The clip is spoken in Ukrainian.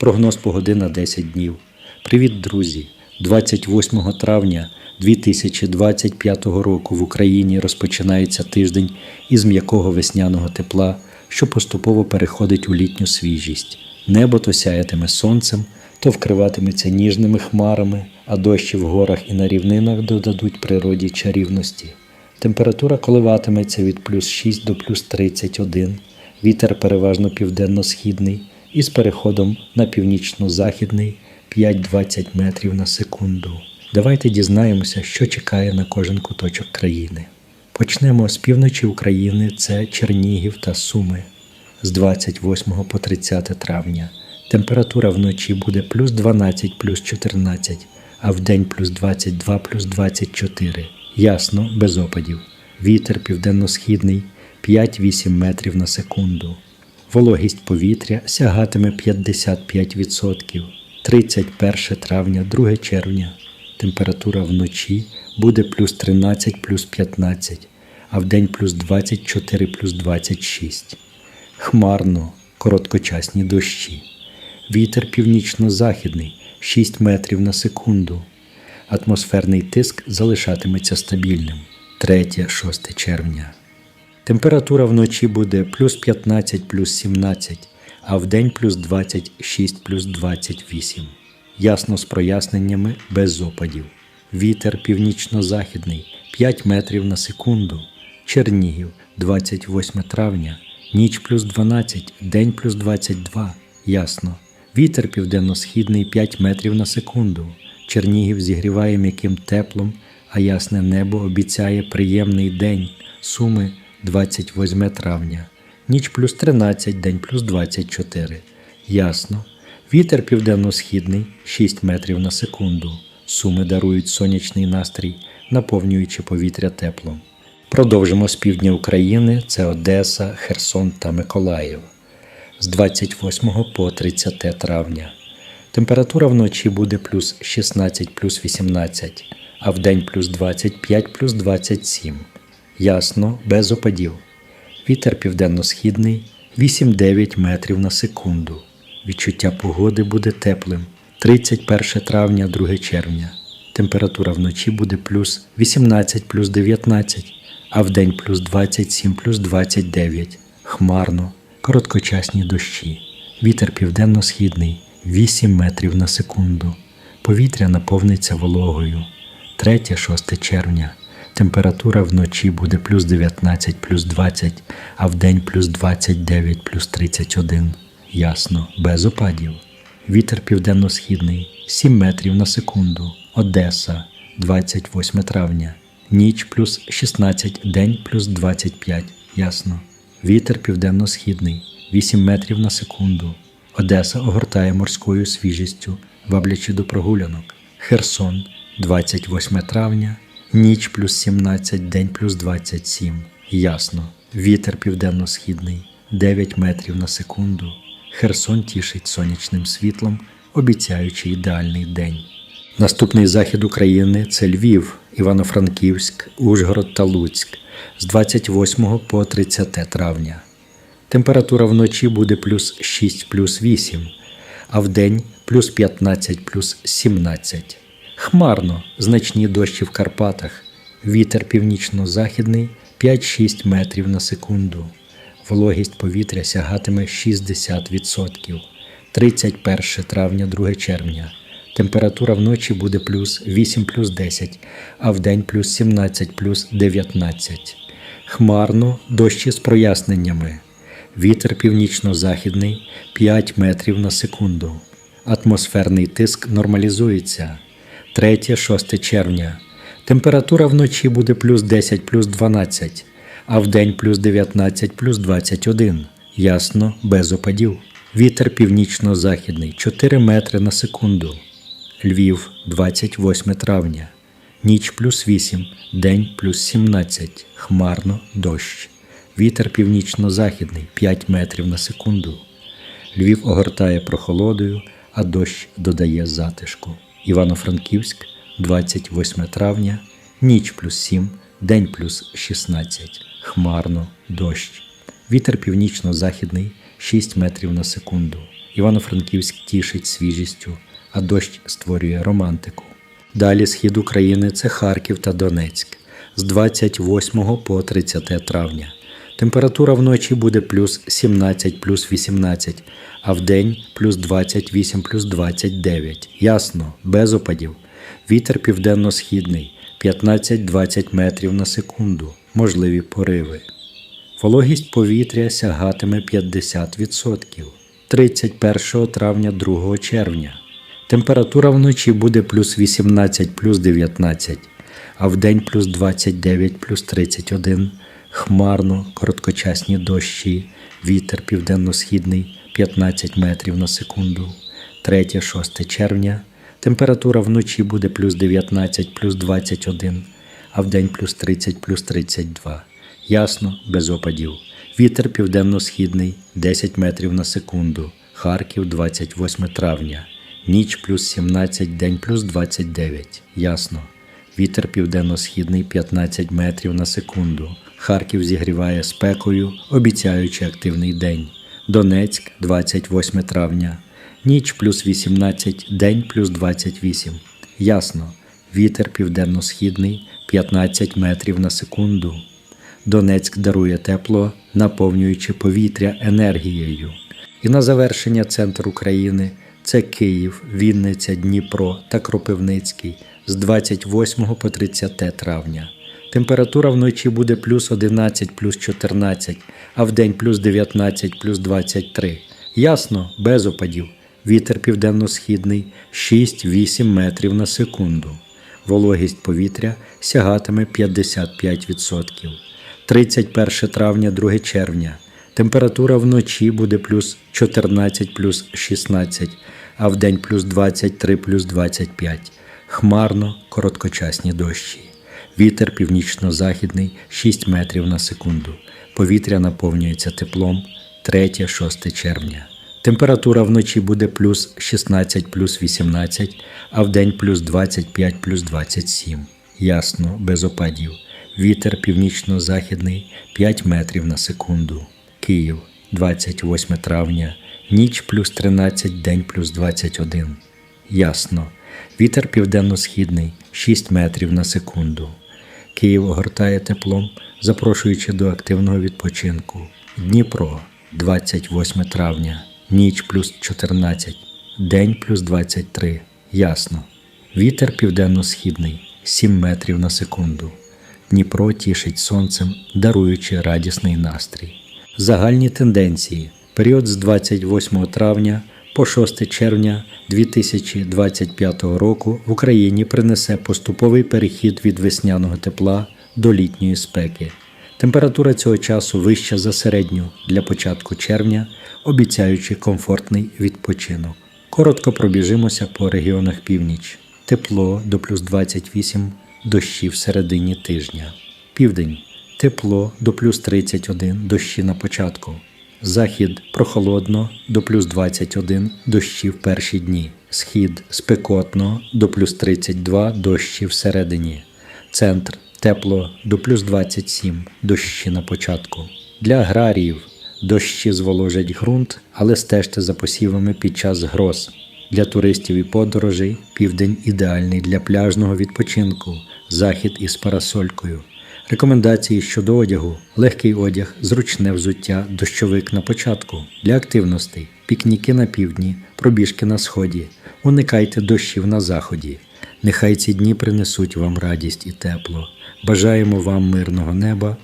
Прогноз погоди на 10 днів. Привіт, друзі! 28 травня 2025 року в Україні розпочинається тиждень із м'якого весняного тепла, що поступово переходить у літню свіжість. Небо то сяятиме сонцем, то вкриватиметься ніжними хмарами, а дощі в горах і на рівнинах додадуть природі чарівності. Температура коливатиметься від плюс 6 до плюс 31, вітер переважно південно-східний із переходом на північно-західний 5-20 метрів на секунду. Давайте дізнаємося, що чекає на кожен куточок країни. Почнемо з півночі України, це Чернігів та Суми з 28 по 30 травня. Температура вночі буде плюс 12 плюс 14, а вдень плюс 22 плюс 24. Ясно, без опадів. Вітер південно-східний 5-8 метрів на секунду. Вологість повітря сягатиме 55%. 31 травня, 2 червня. Температура вночі буде плюс 13 плюс 15, а вдень плюс 24 плюс 26. Хмарно, короткочасні дощі. Вітер північно-західний 6 метрів на секунду. Атмосферний тиск залишатиметься стабільним 3-6 червня. Температура вночі буде плюс 15 плюс 17, а вдень плюс 26 плюс 28. Ясно з проясненнями без опадів. Вітер північно-західний 5 метрів на секунду. Чернігів 28 травня. Ніч плюс 12, день плюс 22. Ясно. Вітер південно-східний 5 метрів на секунду. Чернігів зігріває м'яким теплом, а ясне небо обіцяє приємний день. Суми 28 травня. Ніч плюс 13, день плюс 24. Ясно. Вітер південно-східний 6 метрів на секунду. Суми дарують сонячний настрій, наповнюючи повітря теплом. Продовжимо з півдня України це Одеса, Херсон та Миколаїв з 28 по 30 травня. Температура вночі буде плюс 16 плюс 18, а вдень плюс 25 плюс 27. Ясно, без опадів. Вітер південно-східний 8-9 метрів на секунду. Відчуття погоди буде теплим. 31 травня, 2 червня. Температура вночі буде плюс 18 плюс 19, а вдень плюс 27 плюс 29. Хмарно, короткочасні дощі. Вітер південно-східний 8 метрів на секунду. Повітря наповниться вологою. 3-6 червня. Температура вночі буде плюс 19 плюс 20, а вдень плюс 29 плюс 31. Ясно, без опадів. Вітер південно-східний 7 метрів на секунду. Одеса 28 травня. Ніч плюс 16, день плюс 25. Ясно. Вітер південно-східний 8 метрів на секунду. Одеса огортає морською свіжістю, ваблячи до прогулянок. Херсон 28 травня. Ніч плюс 17, день плюс 27. Ясно. Вітер південно-східний 9 метрів на секунду. Херсон тішить сонячним світлом, обіцяючи ідеальний день. Наступний захід України це Львів, Івано-Франківськ, Ужгород та Луцьк з 28 по 30 травня. Температура вночі буде плюс 6 плюс 8, а вдень плюс 15 плюс 17. Хмарно, значні дощі в Карпатах, вітер північно-західний 5-6 метрів на секунду. Вологість повітря сягатиме 60%. 31 травня, 2 червня. Температура вночі буде плюс 8 плюс 10, а вдень плюс 17 плюс 19. Хмарно, дощі з проясненнями. Вітер північно-західний 5 метрів на секунду. Атмосферний тиск нормалізується. 3-6 червня. Температура вночі буде плюс 10 плюс 12, а вдень плюс 19 плюс 21. Ясно, без опадів. Вітер північно-західний 4 метри на секунду. Львів 28 травня. Ніч плюс 8, день плюс 17. Хмарно дощ. Вітер північно-західний 5 метрів на секунду. Львів огортає прохолодою, а дощ додає затишку. Івано-Франківськ 28 травня, ніч плюс 7, день плюс 16. Хмарно дощ. Вітер північно-західний 6 метрів на секунду. Івано-Франківськ тішить свіжістю, а дощ створює романтику. Далі схід України це Харків та Донецьк з 28 по 30 травня. Температура вночі буде плюс 17 плюс 18, а вдень плюс 28 плюс 29. Ясно, без опадів. Вітер південно-східний 15-20 метрів на секунду, можливі пориви. Вологість повітря сягатиме 50%. 31 травня 2 червня. Температура вночі буде плюс 18 плюс 19, а вдень плюс 29 плюс 31. Хмарно, короткочасні дощі, вітер південно-східний 15 метрів на секунду. 3-6 червня. Температура вночі буде плюс 19 плюс 21, а вдень плюс 30 плюс 32. Ясно, без опадів. Вітер південно-східний 10 метрів на секунду. Харків 28 травня. Ніч плюс 17, день плюс 29. Ясно. Вітер південно-східний 15 метрів на секунду. Харків зігріває спекою, обіцяючи активний день. Донецьк 28 травня. Ніч плюс 18, день плюс 28. Ясно. Вітер південно-східний 15 метрів на секунду. Донецьк дарує тепло, наповнюючи повітря енергією. І на завершення центр України це Київ, Вінниця, Дніпро та Кропивницький з 28 по 30 травня. Температура вночі буде плюс 11 плюс 14, а вдень плюс 19 плюс 23. Ясно, без опадів. Вітер південно-східний 6-8 метрів на секунду. Вологість повітря сягатиме 55%. 31 травня, 2 червня. Температура вночі буде плюс 14 плюс 16, а вдень плюс 23 плюс 25. Хмарно, короткочасні дощі. Вітер північно-західний 6 метрів на секунду. Повітря наповнюється теплом 3-6 червня. Температура вночі буде плюс 16 плюс 18, а вдень плюс 25 плюс 27. Ясно, без опадів. Вітер північно-західний 5 метрів на секунду. Київ 28 травня. Ніч плюс 13, день плюс 21. Ясно. Вітер південно-східний 6 метрів на секунду. Київ огортає теплом, запрошуючи до активного відпочинку. Дніпро 28 травня. Ніч плюс 14, день плюс 23. Ясно. Вітер південно-східний 7 метрів на секунду. Дніпро тішить сонцем, даруючи радісний настрій. Загальні тенденції. Період з 28 травня по 6 червня 2025 року в Україні принесе поступовий перехід від весняного тепла до літньої спеки. Температура цього часу вища за середню для початку червня, обіцяючи комфортний відпочинок. Коротко пробіжимося по регіонах північ. Тепло до плюс 28, дощі в середині тижня. Південь тепло до плюс 31, дощі на початку. Захід прохолодно до плюс 21, дощі в перші дні. Схід спекотно до плюс 32, дощі всередині. Центр тепло до плюс 27, дощі на початку. Для аграріїв дощі зволожать ґрунт, але стежте за посівами під час гроз. Для туристів і подорожей південь ідеальний для пляжного відпочинку, захід із парасолькою. Рекомендації щодо одягу: легкий одяг, зручне взуття, дощовик на початку для активностей, пікніки на півдні, пробіжки на сході. Уникайте дощів на заході. Нехай ці дні принесуть вам радість і тепло. Бажаємо вам мирного неба